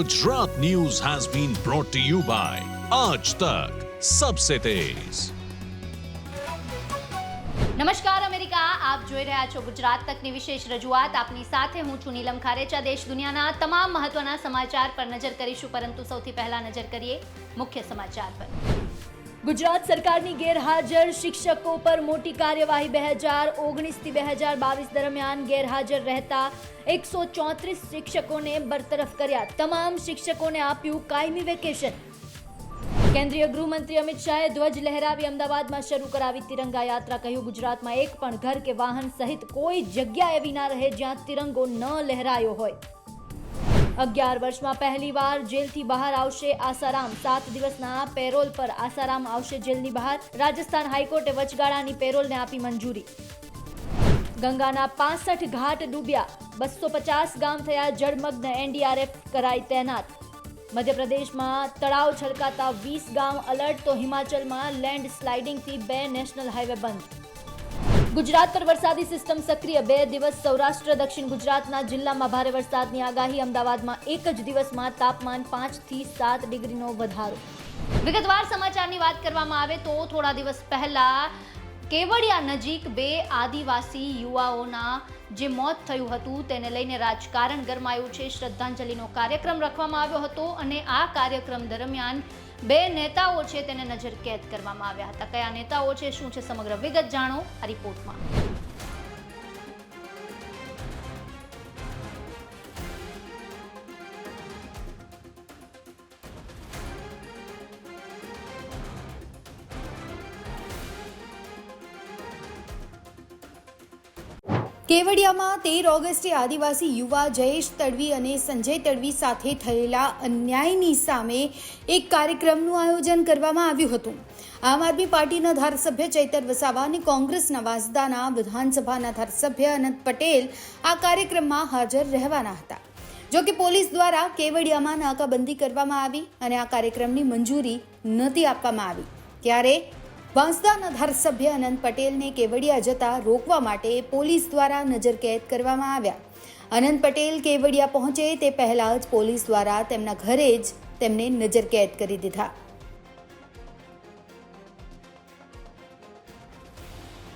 Gujarat news has been brought to you by આજ Tak Sabse Tez. નમસ્કાર, America. આપ જોઈ રહ્યા છો ગુજરાત તકની વિશેષ રજૂઆત. આપની સાથે હું છું નીલમ ખારેચા. દેશ દુનિયાના તમામ મહત્વના સમાચાર પર નજર કરીશું. પરંતુ સૌથી પહેલા નજર કરીએ મુખ્ય સમાચાર પર. ગુજરાત સરકારની ગેરહાજર શિક્ષકો પર મોટી કાર્યવાહી બે હજાર ઓગણીસથી બે હજાર બાવીસ દરમિયાન ગેરહાજર રહેતા એકસો ચોત્રીસ શિક્ષકોને બરતરફ કર્યા. તમામ શિક્ષકોને આપ્યું કાયમી વેકેશન. કેન્દ્રીય ગૃહમંત્રી અમિત શાહે ધ્વજ લહેરાવી અમદાવાદમાં શરૂ કરાવી તિરંગા યાત્રા. કહ્યું, ગુજરાતમાં એક પણ ઘર કે વાહન સહિત કોઈ જગ્યા એવી ના રહે જ્યાં તિરંગો ન લહેરાયો હોય. અગિયાર વર્ષમાં પહેલીવાર જેલથી બહાર આવશે આસારામ. સાત દિવસના પેરોલ પર આસારામ આવશે જેલની બહાર. રાજસ્થાન હાઈકોર્ટે વચગાળાની પેરોલને આપી મંજૂરી. ગંગાના પાસઠ ઘાટ ડૂબ્યા. બસો પચાસ ગામ થયા જળમગ્ન એનડીઆરએફ કરાઈ તૈનાત. મધ્યપ્રદેશમાં તળાવ છલકાતા વીસ ગામ અલર્ટ, તો હિમાચલમાં લેન્ડ સ્લાઇડિંગથી બે નેશનલ હાઈવે બંધ. ગુજરાત પર વરસાદી સિસ્ટમ સક્રિય. બે દિવસ સૌરાષ્ટ્ર, દક્ષિણ ગુજરાતના જિલ્લામાં ભારે વરસાદની આગાહી. અમદાવાદમાં એક જ દિવસમાં તાપમાન પાંચથી સાત ડિગ્રીનો વધારો. વિગતવાર સમાચારની વાત કરવામાં આવે તો થોડા દિવસ પહેલા કેવડિયા નજીક બે આદિવાસી યુવાઓના જે મોત થયું હતું તેને લઈને રાજકારણ ગરમાયું છે. શ્રદ્ધાંજલિનો કાર્યક્રમ રાખવામાં આવ્યો હતો અને આ કાર્યક્રમ દરમિયાન બે નેતાઓ છે તેને નજર કેદ કરવામાં આવ્યા હતા. કયા નેતાઓ છે, શું છે સમગ્ર વિગત જાણો આ રિપોર્ટમાં. કેવડિયામાં તેર ઓગસ્ટે આદિવાસી યુવા જયેશ તડવી અને સંજય તડવી સાથે થયેલા અન્યાયની સામે એક કાર્યક્રમનું આયોજન કરવામાં આવ્યું હતું. આમ આદમી પાર્ટીના ધારાસભ્ય ચૈતર વસાવા અને કોંગ્રેસના વાંસદાના વિધાનસભાના ધારાસભ્ય અનંત પટેલ આ કાર્યક્રમમાં હાજર રહેવાના હતા. જો કે પોલીસ દ્વારા કેવડિયામાં નાકાબંધી કરવામાં આવી અને આ કાર્યક્રમની મંજૂરી નહોતી આપવામાં આવી. ત્યારે વાંસદાના ધારાસભ્ય અનંત પટેલને કેવડિયા જતા રોકવા માટે પોલીસ દ્વારા નજરકેદ કરવામાં આવ્યા. અનંત પટેલ કેવડિયા પહોંચે તે પહેલાં જ પોલીસ દ્વારા તેમના ઘરે જ તેમને નજરકેદ કરી દીધા.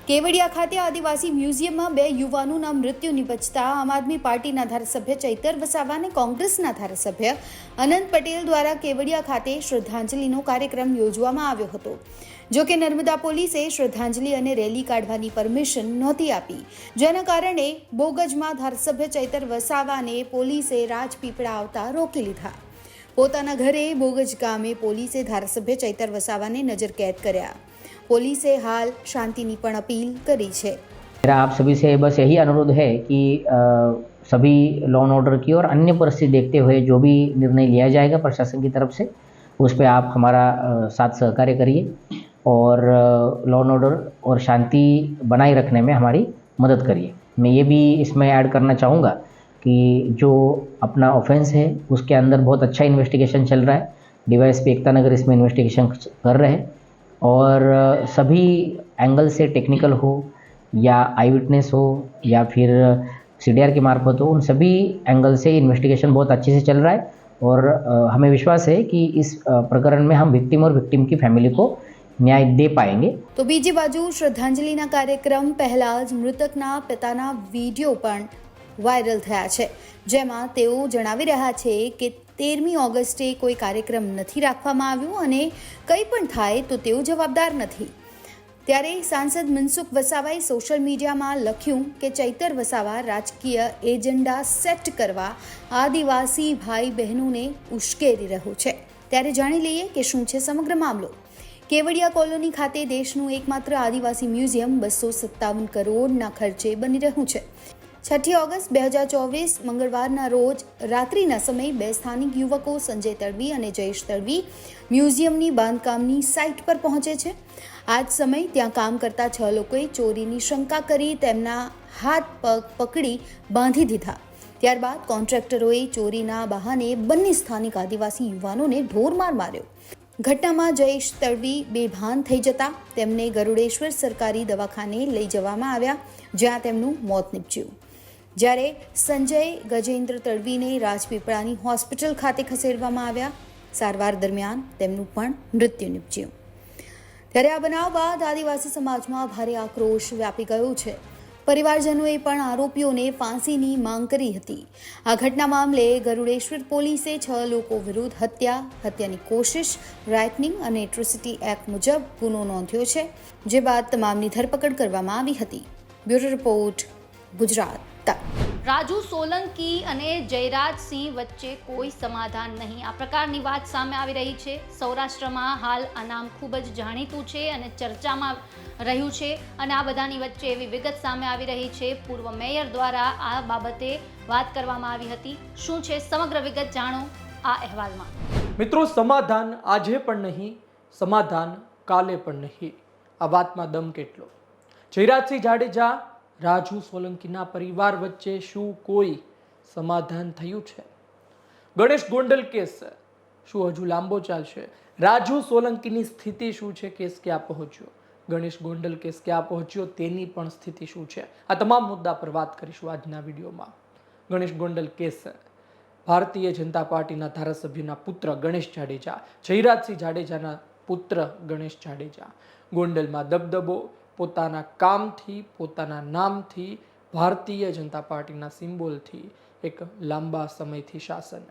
કેવડિયા ખાતે આદિવાસી મ્યુઝિયમમાં બે યુવાનોના મૃત્યુ નિપજતા આમ આદમી પાર્ટીના ધારાસભ્ય ચૈતર વસાવા અને કોંગ્રેસના ધારાસભ્ય અનંત પટેલ દ્વારા કેવડિયા ખાતે શ્રદ્ધાંજલિનો કાર્યક્રમ યોજવામાં આવ્યો હતો. જો કે નર્મદા પોલીસે શ્રદ્ધાંજલિ અને રેલી કાઢવાની પરમિશન નહોતી આપી. જેના કારણે બોગજમાં ધારાસભ્ય ચૈતર વસાવાને પોલીસે રાજપીપળા આવતા રોકી લીધા. પોતાના ઘરે બોગજ ગામે પોલીસે ધારાસભ્ય ચૈતર વસાવાને નજરકેદ કર્યા. पुलिस हाल शांति की अपील करी है मेरा आप सभी से बस यही अनुरोध है कि आ, सभी लॉ एंड ऑर्डर की और अन्य परिस्थिति देखते हुए जो भी निर्णय लिया जाएगा प्रशासन की तरफ़ से उस पर आप हमारा आ, साथ सहकार्य करिए और लॉ एंड ऑर्डर और शांति बनाए रखने में हमारी मदद करिए। मैं ये भी इसमें ऐड करना चाहूँगा कि जो अपना ऑफेंस है उसके अंदर बहुत अच्छा इन्वेस्टिगेशन चल रहा है। डीवाईएसपी एकता नगर इसमें इन्वेस्टिगेशन कर रहे हैं। और अ, सभी एंगल से टेक्निकल हो या आई विटनेस हो या फिर सी के मार्फत हो उन सभी एंगल से इन्वेस्टिगेशन बहुत अच्छे से चल रहा है और अ, हमें विश्वास है कि इस अ, प्रकरण में हम विक्टिम और विक्टिम की फैमिली को न्याय दे पाएंगे તો બીજી બાજુ શ્રદ્ધાંજલિના કાર્યક્રમ પહેલા જ મૃતકના પિતાના વિડીયો પણ વાયરલ થયા છે જેમાં તેઓ જણાવી રહ્યા છે કે તેરમી ઓગસ્ટે કોઈ કાર્યક્રમ નથી રાખવામાં આવ્યો અને કંઈ પણ થાય તો તેઓ જવાબદાર નથી. ત્યારે સાંસદ મનસુખ વસાવાએ સોશિયલ મીડિયામાં લખ્યું કે ચૈતર વસાવા રાજકીય એજન્ડા સેટ કરવા આદિવાસી ભાઈ બહેનોને ઉશ્કેરી રહ્યો છે. ત્યારે જાણી લઈએ કે શું છે સમગ્ર મામલો. કેવડિયા કોલોની ખાતે દેશનું એકમાત્ર આદિવાસી મ્યુઝિયમ બસો સત્તાવન કરોડના ખર્ચે બની રહ્યું છે. છઠ્ઠી ઓગસ્ટ બે હજાર ચોવીસ, મંગળવારના રોજ રાત્રિના સમયે બે સ્થાનિક યુવકો સંજય તડવી અને જયેશ તડવી મ્યુઝિયમની બાંધકામની સાઇટ પર પહોંચે છે. આ જ સમય ત્યાં કામ કરતા છ લોકોએ ચોરીની શંકા કરી, તેમના હાથ પગ પકડી બાંધી દીધા. ત્યારબાદ કોન્ટ્રાક્ટરોએ ચોરીના બહાને બંને સ્થાનિક આદિવાસી યુવાનોને ઢોરમાર માર્યો. ઘટનામાં જયેશ તડવી બેભાન થઈ જતા તેમને ગરુડેશ્વર સરકારી દવાખાને લઈ જવામાં આવ્યા, જ્યાં તેમનું મોત નીપજ્યું. જ્યારે સંજય ગજેન્દ્ર તડવીને રાજપીપળાની હોસ્પિટલ ખાતે ખસેડવામાં આવ્યા. સારવાર દરમિયાન તેમનું પણ મૃત્યુ નિપજ્યું. ત્યારે આ બનાવ બાદ આદિવાસી સમાજમાં ભારે આક્રોશ વ્યાપી ગયો છે. પરિવારજનોએ પણ આરોપીઓને ફાંસીની માંગ કરી હતી. આ ઘટના મામલે ગરુડેશ્વર પોલીસે છ લોકો વિરુદ્ધ હત્યા, હત્યાની કોશિશ રાઇટનિંગ અને એટ્રોસિટી એક્ટ મુજબ ગુનો નોંધ્યો છે, જે બાદ તમામની ધરપકડ કરવામાં આવી હતી. Bureau report Gujarat. તક. રાજુ સોલંકી અને જયરાજસિંહ વચ્ચે કોઈ સમાધાન નહીં. આ પ્રકારની વાત સામે આવી રહી છે. સૌરાષ્ટ્રમાં હાલ આ નામ ખૂબ જ જાણીતું છે અને ચર્ચામાં રહ્યું છે અને આ બધાની વચ્ચે એવી વિગત સામે આવી રહી છે. પૂર્વ મેયર દ્વારા આ બાબતે વાત કરવામાં આવી હતી. શું છે સમગ્ર વિગત જાણો આ અહેવાલમાં. મિત્રો સમાધાન આજે પણ નહીં સમાધાન કાલે પણ નહીં. આ વાતમાં દમ કેટલો? જયરાજસિંહ જાડેજા રાજુ સોલંકીના પરિવાર વચ્ચે શું કોઈ સમાધાન થયું છે? ગણેશ ગોંડલ કેસ શું હજુ લાંબો ચાલશે? રાજુ સોલંકીની સ્થિતિ શું છે? કેસ ક્યાં પહોંચ્યો? ગણેશ ગોંડલ કેસ ક્યાં પહોંચ્યો? તેની પણ સ્થિતિ શું છે? આ તમામ મુદ્દા પર વાત કરીશું આજના વિડીયોમાં. ગણેશ ગોંડલ કેસ. ભારતીય જનતા પાર્ટીના ધારાસભ્યના પુત્ર ગણેશ જાડેજા, જયરાજસિંહ જાડેજાના પુત્ર ગણેશ જાડેજા. ગોંડલમાં દબદબો પોતાના કામથી, પોતાના નામથી, ભારતીય જનતા પાર્ટીના સિમ્બોલથી એક લાંબા સમયથી શાસન.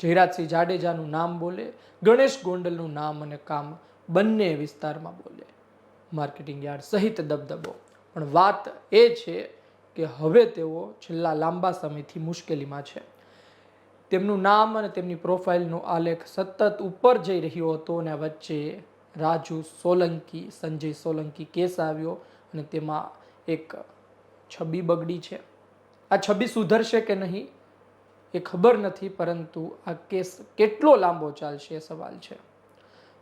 જયરાજસિંહ જાડેજાનું નામ બોલે, ગણેશ ગોંડલનું નામ અને કામ બંને વિસ્તારમાં બોલે. માર્કેટિંગ યાર્ડ સહિત દબદબો. પણ વાત એ છે કે હવે તેઓ છેલ્લા લાંબા સમયથી મુશ્કેલીમાં છે. તેમનું નામ અને તેમની પ્રોફાઇલનો આલેખ સતત ઉપર જઈ રહ્યો હતો અને વચ્ચે રાજુ સોલંકી, સંજય સોલંકી કેસ આવ્યો અને તેમાં એક છબી બગડી છે. આ છબી સુધરશે કે નહીં એ ખબર નથી, પરંતુ આ કેસ કેટલો લાંબો ચાલશે એ સવાલ છે.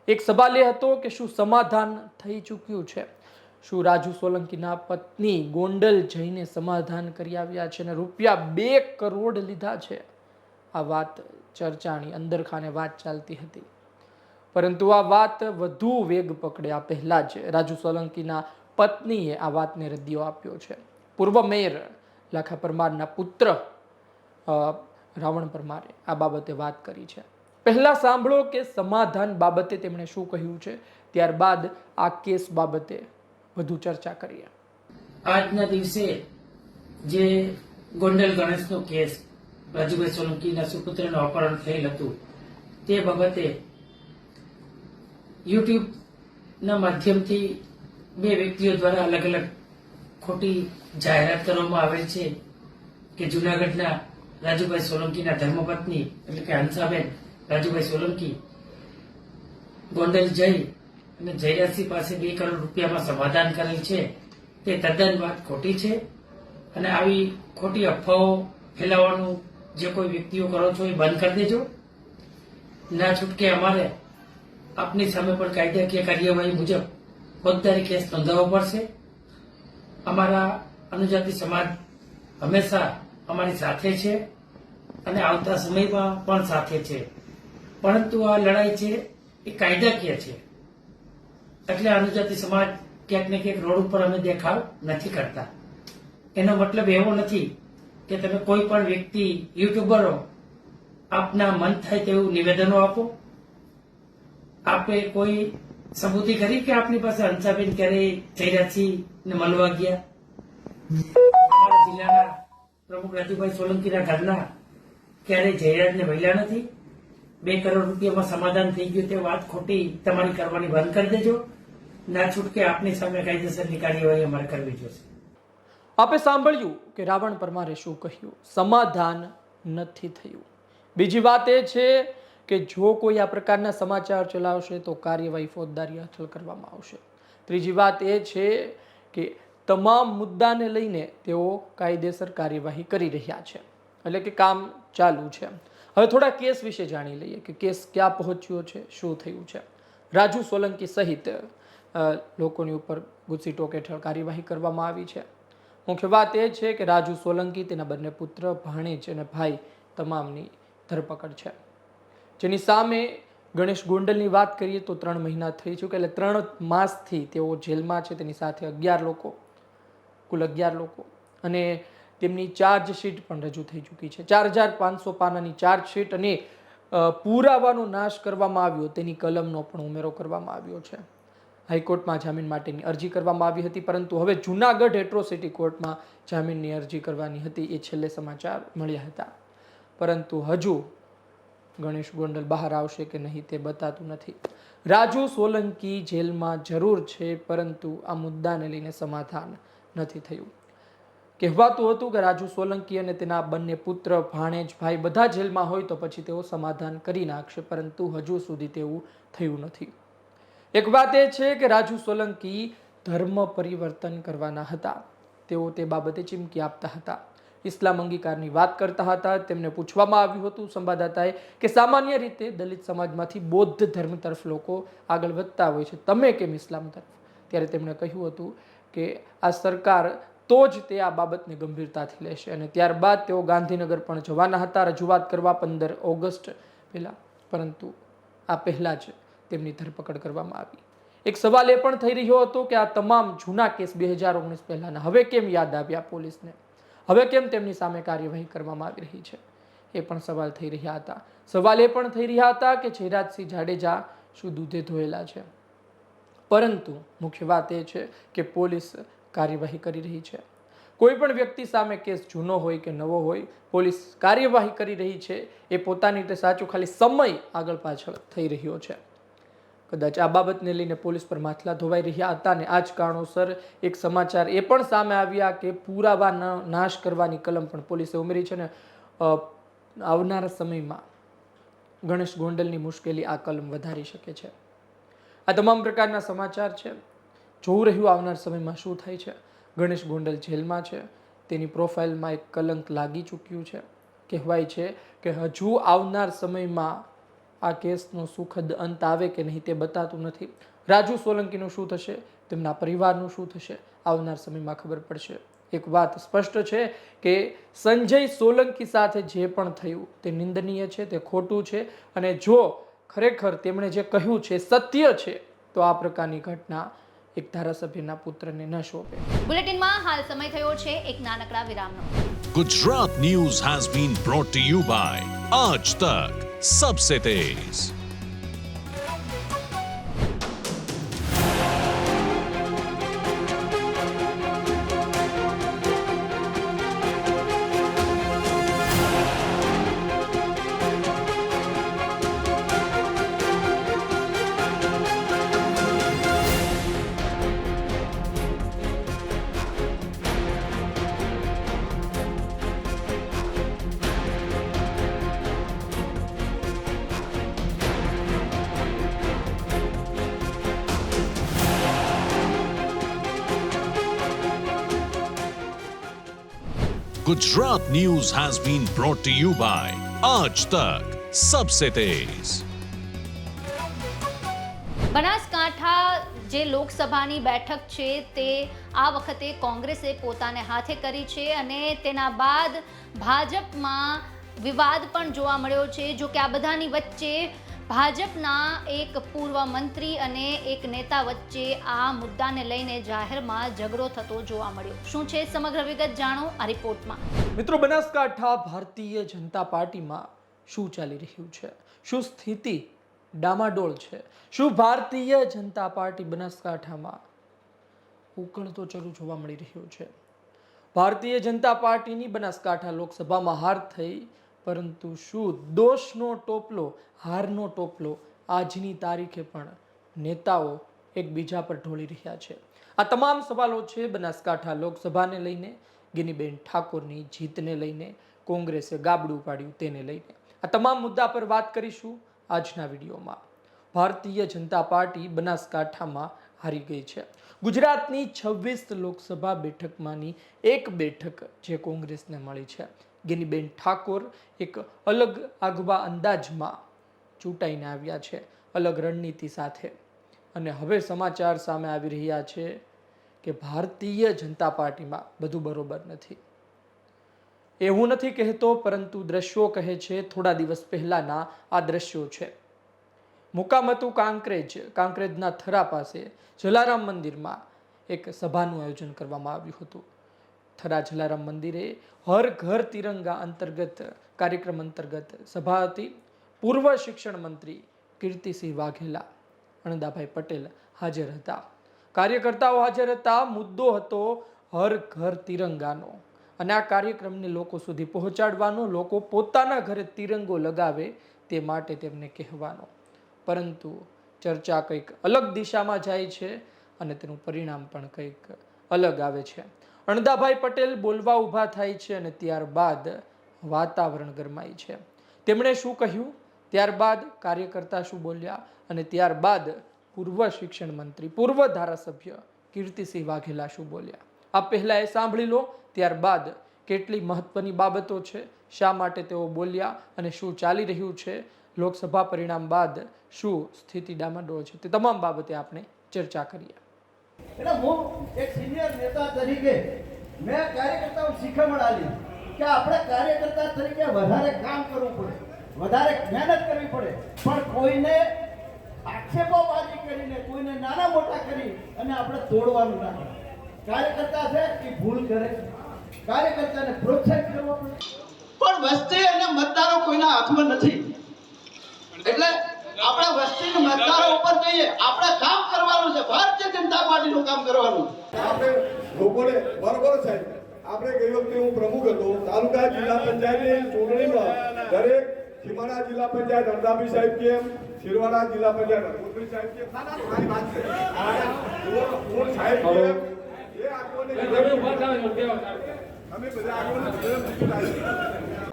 એક સવાલ એ હતો કે શું સમાધાન થઈ ચૂક્યું છે? શું રાજુ સોલંકીના પત્ની ગોંડલ જઈને સમાધાન કરી આવ્યા છે અને રૂપિયા બે કરોડ લીધા છે? આ વાત ચર્ચાની અંદરખાને વાત ચાલતી હતી. પરંતુ આ વાત વધુ વેગ પકડે આ પહેલા જ રાજુ સોલંકીના પત્નીએ આ વાતને રદિયો આપ્યો છે. પૂર્વ મેયર લાખા પરમારના પુત્ર રાવણ પરમારે આ બાબતે વાત કરી છે. પહેલા સાંભળો કે સમાધાન બાબતે તેમણે શું કહ્યું છે. ત્યારબાદ આ કેસ બાબતે વધુ ચર્ચા કરીએ. આજના દિવસે જે ગોંડલ ગણેશનો કેસ, રાજુભાઈ સોલંકીના સુપુત્રનું અપહરણ થયેલ હતું, તે બાબતે યુટ્યુબના માધ્યમથી બે વ્યક્તિઓ દ્વારા અલગ અલગ ખોટી જાહેરાત કરવામાં આવેલ છે કે જુનાગઢના રાજુભાઈ સોલંકીના ધર્મપત્ની એટલે કે હંસાબેન, રાજુભાઈ સોલંકી, ગોંડલ જઈ અને જયરાજસિંહ પાસે બે કરોડ રૂપિયામાં સમાધાન કરેલ છે. તે તદ્દન વાત ખોટી છે અને આવી ખોટી અફવાઓ ફેલાવવાનું જે કોઈ વ્યક્તિઓ કરો છો એ બંધ કરી દેજો. ના છૂટકે અમારે આપની સામે પણ કાયદાકીય કાર્યવાહી મુજબ ફોજદારી કેસ નોંધાવવો પડશે. અમારા અનુજાતિ સમાજ હંમેશા અમારી સાથે છે અને આવતા સમયમાં પણ સાથે છે. પરંતુ આ લડાઈ છે એ કાયદાકીય છે. એટલે અનુજાતિ સમાજ ક્યાંક ને ક્યાંક રોડ ઉપર અમે દેખાવ નથી કરતા. એનો મતલબ એવો નથી કે તમે કોઈ પણ વ્યક્તિ, યુટ્યુબરો આપના મન થાય તેવું નિવેદનો આપો. આપે કોઈ સબૂતી કરી કે આપની પાસે હંસાબેન ક્યારે જયરાજસિંહ ને મળવા ગયા? અમારા જિલ્લાના પ્રમુખ રાજુભાઈ સોલંકીના ઘરના ક્યારે જયરાજને મહિલા નથી? બે કરોડ રૂપિયામાં સમાધાન થઈ ગયું તે વાત ખોટી તમારી કરવાની બંધ કરી દેજો. ના છૂટકે આપની સામે કાયદેસરની કાર્યવાહી અમારે કરવી જોશે. આપે સાંભળ્યું કે રાવણ પરમારે શું કહ્યું? સમાધાન નથી થયું. બીજી વાત એ છે કે જો કોઈ આ પ્રકારના સમાચાર ચલાવશે તો કાર્યવાહી ફોજદારી હાથલ કરવામાં આવશે. ત્રીજી વાત એ છે કે તમામ મુદ્દાને લઈને તેઓ કાયદેસર કાર્યવાહી કરી રહ્યા છે. એટલે કે કામ ચાલુ છે. હવે થોડા કેસ વિશે જાણી લઈએ કે કેસ ક્યાં પહોંચ્યો છે, શું થયું છે. રાજુ સોલંકી સહિત લોકોની ઉપર ગુસ્સી ટોક હેઠળ કાર્યવાહી કરવામાં આવી છે. મુખ્ય વાત એ છે કે રાજુ સોલંકી તેના બંને પુત્ર, ભાણેજ અને ભાઈ તમામની ધરપકડ છે. જેની સામે ગણેશ ગોંડલની વાત કરીએ તો ત્રણ મહિના થઈ ચૂક્યા એટલે ત્રણ માસથી તેઓ જેલમાં છે. તેની સાથે અગિયાર લોકો, કુલ અગિયાર લોકો. અને તેમની ચાર્જશીટ પણ રજૂ થઈ ચૂકી છે. ચાર હજાર પાંચસો પાનાની ચાર્જશીટ અને પુરાવાનો નાશ કરવામાં આવ્યો. તેની કલમનો પણ ઉમેરો કરવામાં આવ્યો છે. હાઈકોર્ટમાં જામીન માટેની અરજી કરવામાં આવી હતી, પરંતુ હવે જૂનાગઢ એટ્રોસિટી કોર્ટમાં જામીનની અરજી કરવાની હતી. એ છેલ્લે સમાચાર મળ્યા હતા. પરંતુ હજુ ગણેશ ગોંડલ બહાર આવશે કે નહીં તે બતાતું નથી. રાજુ સોલંકી જેલમાં જરૂર છે, પરંતુ આ મુદ્દાને લઈને સમાધાન નથી થયું. કહેવાતું હતું કે રાજુ સોલંકી અને તેના બંને પુત્ર, ભાણેજ ભાઈ બધા જેલમાં હોય તો પછી તેઓ સમાધાન કરી નાખશે, પરંતુ હજુ સુધી તેવું થયું નથી. એક વાત એ છે કે રાજુ સોલંકી ધર્મ પરિવર્તન કરવાના હતા. તેઓ તે બાબતે ચીમકી આપતા હતા. ઇસ્લામ અંગીકારની વાત કરતા હતા. તેમને પૂછવામાં આવ્યું હતું સંવાદદાતાએ કે સામાન્ય રીતે દલિત સમાજમાંથી બૌદ્ધ ધર્મ તરફ લોકો આગળ વધતા હોય છે. તમે કેમ ઇસ્લામ તરફ? ત્યારે તેમણે કહ્યું હતું કે આ સરકાર તો જ તે આ બાબતને ગંભીરતાથી લેશે અને ત્યારબાદ તેઓ ગાંધીનગર પણ જવાના હતા. રજૂઆત કરવા પંદર ઓગસ્ટ પહેલાં. પરંતુ આ પહેલાં જ તેમની ધરપકડ કરવામાં આવી. એક સવાલ એ પણ થઈ રહ્યો હતો કે આ તમામ જૂના કેસ બે હજાર ઓગણીસ પહેલાંના. હવે કેમ યાદ આવ્યા પોલીસને? હવે કેમ તેમની સામે કાર્યવાહી કરવામાં આવી રહી છે? એ પણ સવાલ થઈ રહ્યા હતા. સવાલ એ પણ થઈ રહ્યા હતા કે જયરાજસિંહ જાડેજા શું દૂધે ધોયેલા છે? પરંતુ મુખ્ય વાત એ છે કે પોલીસ કાર્યવાહી કરી રહી છે. કોઈ પણ વ્યક્તિ સામે કેસ જૂનો હોય કે નવો હોય, પોલીસ કાર્યવાહી કરી રહી છે એ પોતાની રીતે સાચું ખાલી સમય આગળ પાછળ થઈ રહ્યો છે. કદાચ આ બાબતને લઈને પોલીસ પર માથલા ધોવાઈ રહ્યા હતા અને આ જ કારણોસર એક સમાચાર એ પણ સામે આવ્યા કે પુરાવા નાશ કરવાની કલમ પણ પોલીસે ઉમેરી છે ને આવનારા સમયમાં ગણેશ ગોંડલની મુશ્કેલી આ કલમ વધારી શકે છે. આ તમામ પ્રકારના સમાચાર છે. જોવું રહ્યું આવનાર સમયમાં શું થાય છે. ગણેશ ગોંડલ જેલમાં છે. તેની પ્રોફાઇલમાં એક કલંક લાગી ચૂક્યું છે. કહેવાય છે કે હજુ આવનાર સમયમાં આ કેસનો સુખદ અંત આવે કે નહીં તે બતાતું નથી. રાજુ સોલંકીનું શું થશે? તેમના પરિવારનું શું થશે? આવનાર સમયમાં ખબર પડશે. એક વાત સ્પષ્ટ છે કે સંજય સોલંકી સાથે જે પણ થયું તે નિંદનીય છે તે ખોટું છે અને જો ખરેખર તેમણે જે કહ્યું છે સત્ય છે તો આ પ્રકારની ઘટના એક ધારાસભ્યના પુત્રને ન શોભે. બુલેટિનમાં હાલ સમય થયો છે એક નાનકડા વિરામનો. Gujarat news has been brought to you by Aaj Tak सबसे तेज Gujarat News has been brought to you by Aaj Tak सबसे तेज બનાસકાંઠા જે લોકસભાની બેઠક છે તે આ વખતે કોંગ્રેસે પોતાને હાથે કરી છે અને તેના બાદ ભાજપમાં વિવાદ પણ જોવા મળ્યો છે જો કે આ બધાની વચ્ચે ભાજપના એક પૂર્વ મંત્રી અને એક નેતા વચ્ચે આ મુદ્દાને લઈને જાહેરમાં ઝઘડો થતો જોવા મળ્યો. શું છે સમગ્ર વિગત જાણો? આ રિપોર્ટમાં. મિત્રો, બનાસકાંઠા ભારતીય જનતા પાર્ટીમાં શું ચાલી રહ્યું છે? શું સ્થિતિ ડામાડોળ છે? શું ભારતીય જનતા પાર્ટી બનાસકાંઠામાં ઉકળતો ચરું જોવા મળી રહ્યો છે? ભારતીય જનતા પાર્ટીની બનાસકાંઠા લોકસભામાં હાર થઈ પરંતુ શું દોષનો ટોપલો, હારનો ટોપલો આજની તારીખે પણ નેતાઓ એકબીજા પર ઢોળી રહ્યા છે. આ તમામ સવાલો છે બનાસકાંઠા લોકસભાને લઈને, ગિનીબેન ઠાકોરની જીતને લઈને, કોંગ્રેસે ગાબડું પાડ્યું તેને લઈને. આ તમામ મુદ્દા પર વાત કરીશું આજના વિડીયોમાં. ભારતીય જનતા પાર્ટી બનાસકાંઠામાં હારી ગઈ છે. ગુજરાતની છવ્વીસ લોકસભા બેઠકમાંની એક બેઠક જે કોંગ્રેસને મળી છે. ગિનીબેન ઠાકોર એક અલગ આગવા અંદાજમાં ચૂંટાઈને આવ્યા છે, અલગ રણનીતિ સાથે. અને હવે સમાચાર સામે આવી રહ્યા છે કે ભારતીય જનતા પાર્ટીમાં બધું બરોબર નથી. એવું નથી કહેતો, પરંતુ દ્રશ્યો કહે છે, થોડા દિવસ પહેલાના આ દ્રશ્યો છે. મુકામ કાંકરેજ, કાંકરેજના થરા પાસે જલારામ મંદિરમાં એક સભાનું આયોજન કરવામાં આવ્યું હતું. થરા જલારામ મંદિરે હર ઘર તિરંગા અંતર્ગત, કાર્યક્રમ અંતર્ગત સભા હતી. પૂર્વ શિક્ષણ મંત્રી કીર્તિસિંહ વાઘેલા, અણદાભાઈ પટેલ હાજર હતા. કાર્યકર્તાઓ હાજર હતા. મુદ્દો હતો હર ઘર તિરંગાનો. અને આ કાર્યક્રમને લોકો સુધી પહોંચાડવાનો, લોકો પોતાના ઘરે તિરંગો લગાવે તે માટે તેમને કહેવાનો. પરંતુ ચર્ચા કંઈક અલગ દિશામાં જાય છે અને તેનું પરિણામ પણ કંઈક અલગ આવે છે. અણદાભાઈ પટેલ બોલવા ઊભા થાય છે અને ત્યારબાદ વાતાવરણ ગરમાય છે. તેમણે શું કહ્યું? ત્યારબાદ કાર્યકર્તા શું બોલ્યા? અને ત્યારબાદ પૂર્વ શિક્ષણ મંત્રી, પૂર્વ ધારાસભ્ય કીર્તિસિંહ વાઘેલા શું બોલ્યા? આ પહેલાં એ સાંભળી લો, ત્યારબાદ કેટલી મહત્વની બાબતો છે, શા માટે તેઓ બોલ્યા અને શું ચાલી રહ્યું છે, લોકસભા પરિણામ બાદ શું સ્થિતિ ડામાડોળ છે, તે તમામ બાબતે આપણે ચર્ચા કરીએ. એટલે હું એક સિનિયર નેતા તરીકે મેં કાર્યકર્તાઓ શીખમણ આલી કે આપણે કાર્યકર્તા તરીકે વધારે કામ કરવું પડે, વધારે મહેનત કરવી પડે. પણ કોઈને આક્ષેપોબાજી કરીને, કોઈને નાના મોટા કરી અને આપણે તોડવાનું ના કાર્યકર્તા છે એ ભૂલ કરે કાર્યકર્તાને પ્રોત્સાહિત કરવો પડે. પણ વસ્તી અને મતદારો કોઈના હાથમાં નથી. એટલે આપણે વસ્તીને મતદારો ઉપર જઈએ આપણે કામ કરવાનું છે ભારતીય જનતા પાર્ટીનું કામ કરવાનું. આપણે લોકોને બરોબર છે. આપણે ગઈ વખતે હું પ્રમુખ હતો તાલુકા જિલ્લા પંચાયતની ચૂંટણીમાં દરેક સીમાડા જિલ્લા પંચાયત અમદાબી સાહેબ કેમ શિરવાડા જિલ્લા પંચાયત અમૃતસર સાહેબ કેમ મારી વાત છે. આ કોણ સાહેબ કેમ એ આગોને અમે બધા આગોને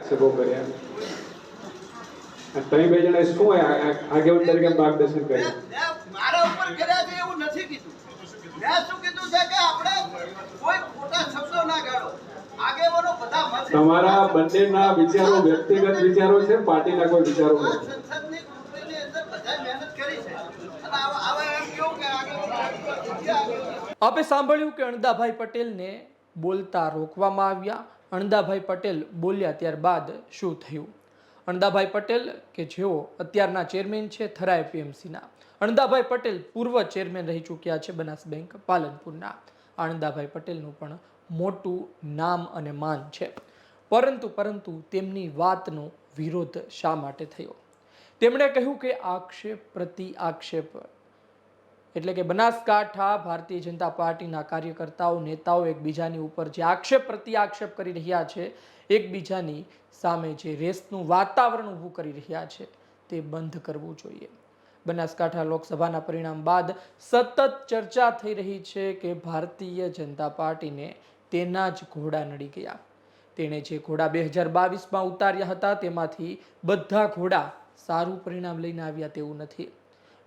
સેવો કર્યા અને તમે બે જણા શું આગેવાન તરીકે માર્ગદર્શન કર્યું? મારા ઉપર કર્યા છે એવું નથી કીધું. મેં શું કીધું છે કે આપણે કોઈ ખોટા શબ્દો ના ગાળો. આગેવાનો બધા તમારા બંનેના વિચારો વ્યક્તિગત વિચારો છે પાર્ટીના કોઈ વિચારો નથી. સંસદની ચૂંટણીની અંદર બધાએ મહેનત કરી છે. એમ કેવું કે આગેવાનો આપે સાંભળ્યું કે અણદાભાઈ પટેલને બોલતા રોકવામાં આવ્યા. અણદાભાઈ પટેલ બોલ્યા ત્યારબાદ શું થયું? અણદાભાઈ પટેલ, કે જેઓ અત્યારના ચેરમેન છે થરા એપીએમસીના અણદાભાઈ પટેલ પૂર્વ ચેરમેન રહી ચૂક્યા છે બનાસ બેંક પાલનપુરના. અણદાભાઈ પટેલનું પણ મોટું નામ અને માન છે. પરંતુ પરંતુ તેમની વાતનો વિરોધ શા માટે થયો? તેમણે કહ્યું કે આક્ષેપ, પ્રતિ આક્ષેપ એટલે કે બનાસકાંઠા, ભારતીય જનતા પાર્ટીના કાર્યકર્તાઓ, નેતાઓ એકબીજાની ઉપર જે આક્ષેપ પ્રતિ આક્ષેપ કરી રહ્યા છે, એકબીજાની સામે જે રેસનું વાતાવરણ ઊભું કરી રહ્યા છે, તે બંધ કરવું જોઈએ. બનાસકાંઠા લોકસભાના પરિણામ બાદ સતત ચર્ચા થઈ રહી છે કે ભારતીય જનતા પાર્ટીને તેના જ ઘોડા નડી ગયા. તેણે જે ઘોડા બે હજાર બાવીસમાં ઉતાર્યા હતા, તેમાંથી બધા ઘોડા સારું પરિણામ લઈને આવ્યા તેવું નથી.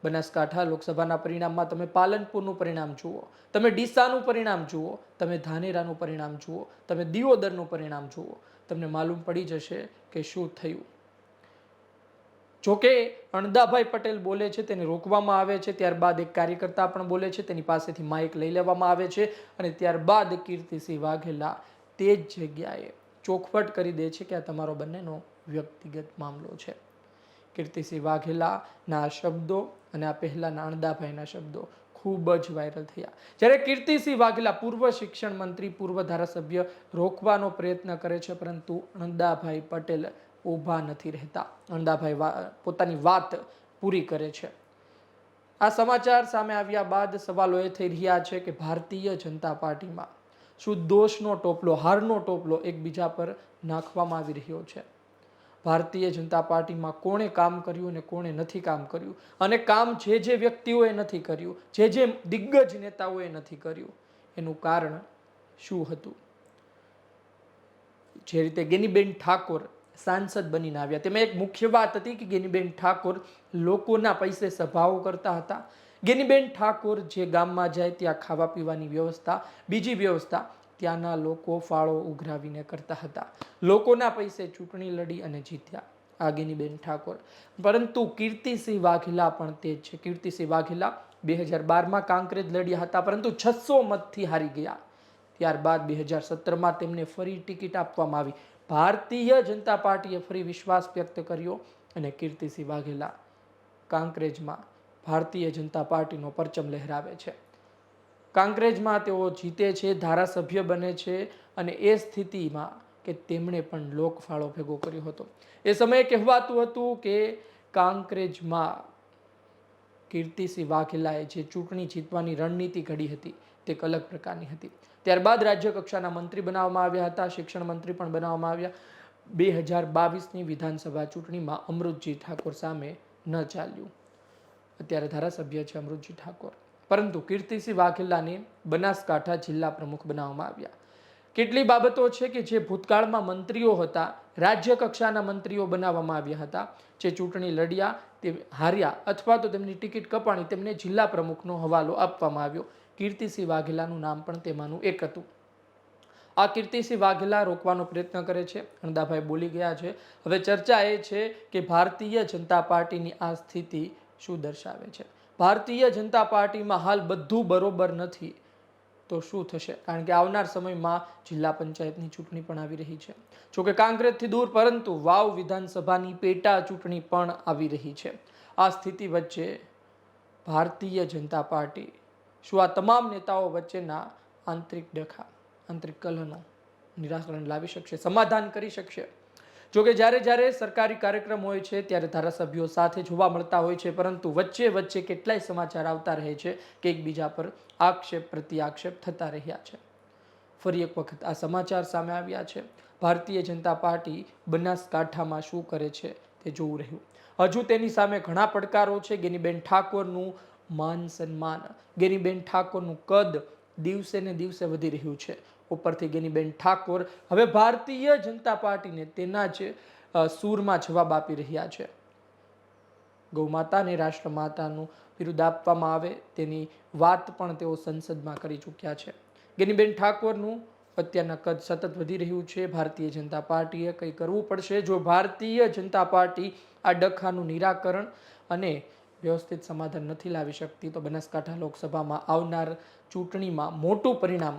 બનાસકાંઠા લોકસભાના પરિણામમાં તમે પાલનપુરનું પરિણામ જુઓ, તમે ડીસાનું પરિણામ જુઓ, તમે ધાનેરાનું પરિણામ જુઓ, તમે દિયોદરનું પરિણામ જુઓ, તમને માલુમ પડી જશે કે શું થયું. જોકે અણદાભાઈ પટેલ બોલે છે તેને રોકવામાં આવે છે, ત્યારબાદ એક કાર્યકર્તા પણ બોલે છે, તેની પાસેથી માઇક લઈ લેવામાં આવે છે અને ત્યારબાદ કીર્તિસિંહ વાઘેલા તે જ જગ્યાએ ચોખવટ કરી દે છે કે આ તમારો બંનેનો વ્યક્તિગત મામલો છે. કીર્તિસિંહ વાઘેલાના શબ્દો અને આ પહેલાના અણદાભાઈના શબ્દો ખૂબ જ વાયરલ થયા. જ્યારે કીર્તિસિંહ વાઘેલા પૂર્વ શિક્ષણ મંત્રી, પૂર્વ ધારાસભ્ય રોકવાનો પ્રયત્ન કરે છે, પરંતુ અણદાભાઈ પટેલ ઊભા નથી રહેતા. અણદાભાઈ પોતાની વાત પૂરી કરે છે. આ સમાચાર સામે આવ્યા બાદ સવાલો એ થઈ રહ્યા છે કે ભારતીય જનતા પાર્ટીમાં શું દોષનો ટોપલો, હારનો ટોપલો એકબીજા પર નાખવામાં આવી રહ્યો છે? ભારતીય જનતા પાર્ટીમાં કોણે કામ કર્યું અને કોણે નથી કામ કર્યું? અને કામ જે જે વ્યક્તિઓએ નથી કર્યું, જે જે દિગ્ગજ નેતાઓએ નથી કર્યું, એનું કારણ શું હતું? જે રીતે ગેનીબેન ઠાકોર સાંસદ બનીને આવ્યા. તેમાં એક મુખ્ય વાત હતી કે ગેનીબેન ઠાકોર લોકોના પૈસે સભાઓ કરતા હતા. ગેનીબેન ઠાકોર જે ગામમાં જાય ત્યાં ખાવા પીવાની વ્યવસ્થા, બીજી વ્યવસ્થા ત્યાંના લોકો ફાળો ઉઘરાવીને કરતા હતા. લોકોના પૈસે ચૂંટણી લડી અને જીત્યા. આ ગેનીબેન ઠાકોર. પરંતુ કીર્તિસિંહ વાઘેલા પણ તે છે. કીર્તિસિંહ વાઘેલા બે હજાર બારમાં કાંકરેજ લડ્યા હતા, પરંતુ છસો મતથી હારી ગયા. ત્યારબાદ બે હજાર સત્તરમાં તેમને ફરી ટિકિટ આપવામાં આવી. ભારતીય જનતા પાર્ટીએ ફરી વિશ્વાસ વ્યક્ત કર્યો અને કીર્તિસિંહ વાઘેલા કાંકરેજમાં ભારતીય જનતા પાર્ટીનો પરચમ લહેરાવે છે. કાંકરેજમાં તેઓ જીતે છે, ધારાસભ્ય બને છે અને એ સ્થિતિમાં કે તેમણે પણ લોકફાળો ભેગો કર્યો હતો. એ સમયે કહેવાતું હતું કે કાંકરેજમાં કીર્તિસિંહ વાઘેલાએ જે ચૂંટણી જીતવાની રણનીતિ ઘડી હતી તે એક અલગ પ્રકારની હતી. ત્યારબાદ રાજ્ય કક્ષાના મંત્રી બનાવવામાં આવ્યા હતા, શિક્ષણ મંત્રી પણ બનાવવામાં આવ્યા. બે હજાર બાવીસની વિધાનસભા ચૂંટણીમાં અમૃતજી ઠાકોર સામે ન ચાલ્યું. અત્યારે ધારાસભ્ય છે અમૃતજી ઠાકોર. પરંતુ કીર્તિસિંહ વાઘેલાને બનાસકાંઠા જિલ્લા પ્રમુખ બનાવવામાં આવ્યા. કેટલી બાબતો છે કે જે ભૂતકાળમાં મંત્રીઓ હતા રાજ્ય કક્ષાના મંત્રીઓ બનાવવામાં આવ્યા હતા. જે ચૂંટણી લડ્યા, તે હાર્યા અથવા તો તેમની ટિકિટ કપાણી તેમને જિલ્લા પ્રમુખનો હવાલો આપવામાં આવ્યો. કીર્તિસિંહ વાઘેલાનું નામ પણ તેમાંનું એક હતું. આ કીર્તિસિંહ વાઘેલા રોકવાનો પ્રયત્ન કરે છે. અણદાભાઈ બોલી ગયા છે. હવે ચર્ચા એ છે કે ભારતીય જનતા પાર્ટીની આ સ્થિતિ શું દર્શાવે છે? ભારતીય જનતા પાર્ટીમાં હાલ બધું બરોબર નથી. તો શું થશે? કારણ કે આવનાર સમયમાં જિલ્લા પંચાયતની ચૂંટણી પણ આવી રહી છે. જોકે કાંગ્રેસથી દૂર, પરંતુ વાવ વિધાનસભાની પેટા ચૂંટણી પણ આવી રહી છે. આ સ્થિતિ વચ્ચે ભારતીય જનતા પાર્ટી શું આ તમામ નેતાઓ વચ્ચેના આંતરિક ડખા, આંતરિક કલહનો નિરાકરણ લાવી શકશે, સમાધાન કરી શકશે? જોકે જ્યારે જ્યારે સરકારી કાર્યક્રમ હોય છે, ત્યારે ધારાસભ્યો સાથે જોવા મળતા હોય છે, પરંતુ વચ્ચે વચ્ચે કેટલાય સમાચાર આવતા રહે છે કે એકબીજા પર આક્ષેપ પ્રતિ આક્ષેપ થતા રહ્યા છે. ફરી એક વખત આ સમાચાર સામે આવ્યા છે. ભારતીય જનતા પાર્ટી બનાસકાંઠામાં શું કરે છે તે જોવું રહ્યું. હજુ તેની સામે ઘણા પડકારો છે. ગેનીબેન ઠાકોરનું માન સન્માન, ગેનીબેન ઠાકોરનું કદ દિવસે ને દિવસે વધી રહ્યું છે. ઉપરથી ગેનીબેન ઠાકોર હવે ભારતીય જનતા પાર્ટીને તેના જ સૂરમાં જવાબ આપી રહ્યા છે. ગૌમાતાને રાષ્ટ્રમાતાનું બિરુદ આપવામાં આવે તેની વાત પણ તેઓ સંસદમાં કરી ચૂક્યા છે. ગેનીબેન ઠાકોરનું અત્યારના કદ સતત વધી રહ્યું છે. ભારતીય જનતા પાર્ટીએ કંઈ કરવું પડશે? જો ભારતીય જનતા પાર્ટી આ ડખાનું નિરાકરણ અને વ્યવસ્થિત સમાધાન નથી લાવી શકતી, તો બનાસકાંઠા લોકસભામાં આવનાર ચૂંટણીમાં મોટું પરિણામ